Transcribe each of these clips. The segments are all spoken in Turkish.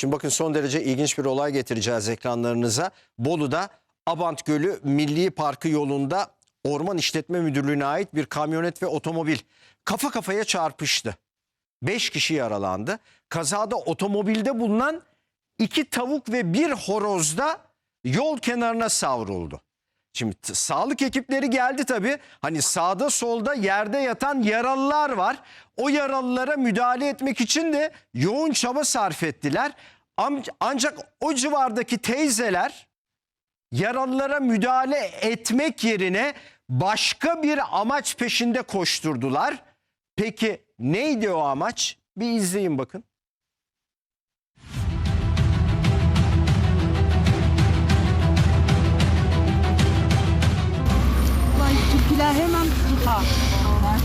Şimdi bakın son derece ilginç bir olay getireceğiz ekranlarınıza. Bolu'da Abant Gölü Milli Parkı yolunda Orman İşletme Müdürlüğü'ne ait bir kamyonet ve otomobil kafa kafaya çarpıştı. 5 kişi yaralandı. Kazada otomobilde bulunan iki tavuk ve bir horoz da yol kenarına savruldu. Şimdi sağlık ekipleri geldi tabii. Hani sağda solda yerde yatan yaralılar var. O yaralılara müdahale etmek için de yoğun çaba sarf ettiler. Am- Ancak o civardaki teyzeler yaralılara müdahale etmek yerine başka bir amaç peşinde koşturdular. Peki neydi o amaç? Bir izleyin bakın. Ulan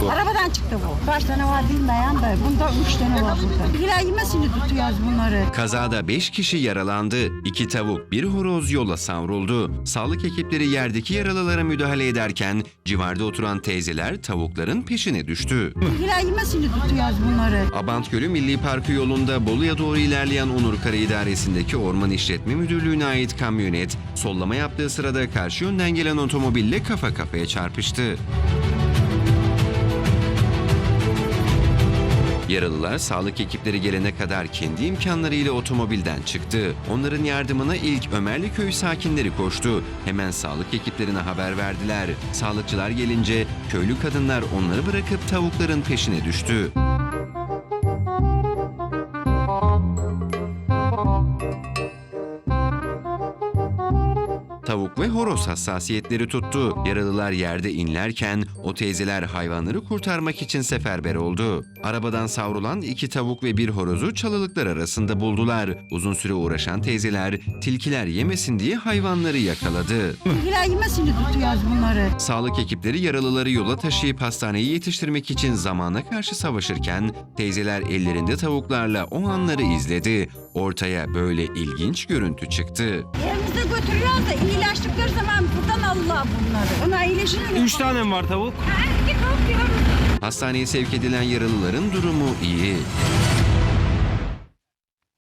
tutar. Arabadan çıktı bu. Kaç tane var bilmeyen de. Bunda üç tane var burada. Türküler yemesini tutuyoruz bunları. Kazada 5 kişi yaralandı. 2 tavuk, bir horoz yola savruldu. Sağlık ekipleri yerdeki yaralılara müdahale ederken civarda oturan teyzeler tavukların peşine düştü. Türküler yemesini tutuyoruz bunları. Abant Gölü Milli Parkı yolunda Bolu'ya doğru ilerleyen Onurkara İdaresi'ndeki Orman İşletme Müdürlüğü'ne ait kamyonet sollama yaptığı sırada karşı yönden gelen otomobille kafa kafaya çarpıştı. Yaralılar sağlık ekipleri gelene kadar kendi imkanlarıyla otomobilden çıktı. Onların yardımına ilk Ömerli Köyü sakinleri koştu. Hemen sağlık ekiplerine haber verdiler. Sağlıkçılar gelince köylü kadınlar onları bırakıp tavukların peşine düştü. Tavuk ve horoz hassasiyetleri tuttu. Yaralılar yerde inlerken o teyzeler hayvanları kurtarmak için seferber oldu. Arabadan savrulan iki tavuk ve bir horozu çalılıklar arasında buldular. Uzun süre uğraşan teyzeler tilkiler yemesin diye hayvanları yakaladı. Türküler yemesini tutuyoruz bunları. Sağlık ekipleri yaralıları yola taşıyıp hastaneye yetiştirmek için zamana karşı savaşırken teyzeler ellerinde tavuklarla o anları izledi. Ortaya böyle ilginç görüntü çıktı. Evimize götürüyoruz da iyileştikleri zaman buradan Allah bunları. Ona iyileşir mi? Üç tane mi var tavuk? Erkek oluyoruz. Hastaneye sevk edilen yaralıların durumu iyi.